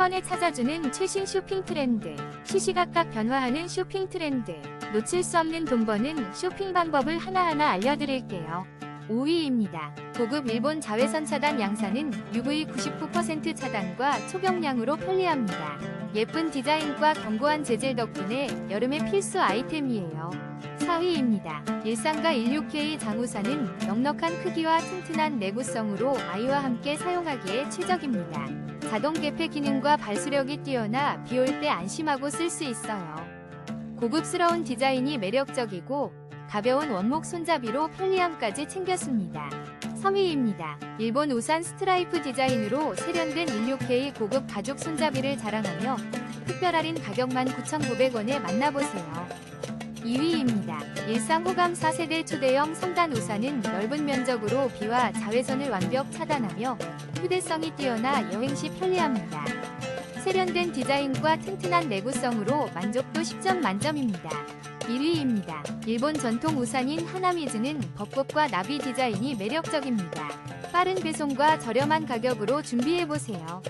번에 찾아주는 최신 쇼핑 트렌드. 시시각각 변화하는 쇼핑 트렌드. 놓칠 수 없는 돈 버는 쇼핑 방법을 하나하나 알려드릴게요. 5위입니다. 고급 일본 자외선 차단 양산은 UV 99% 차단과 초경량으로 편리합니다. 예쁜 디자인과 견고한 재질 덕분에 여름의 필수 아이템이에요. 4위입니다. 일상가 16K 장우산은 넉넉한 크기와 튼튼한 내구성으로 아이와 함께 사용하기에 최적입니다. 자동 개폐 기능과 발수력이 뛰어나 비올 때 안심하고 쓸 수 있어요. 고급스러운 디자인이 매력적이고 가벼운 원목 손잡이로 편리함까지 챙겼습니다. 3위입니다. 일본 우산 스트라이프 디자인으로 세련된 16K 고급 가죽 손잡이를 자랑하며 특별 할인 가격만 9,900원에 만나보세요. 2위입니다. 일상 호감 4세대 초대형 3단 우산은 넓은 면적으로 비와 자외선을 완벽 차단하며 휴대성이 뛰어나 여행 시 편리합니다. 세련된 디자인과 튼튼한 내구성으로 만족도 10점 만점입니다. 1위입니다. 일본 전통 우산인 하나미즈는 벚꽃과 나비 디자인이 매력적입니다. 빠른 배송과 저렴한 가격으로 준비해보세요.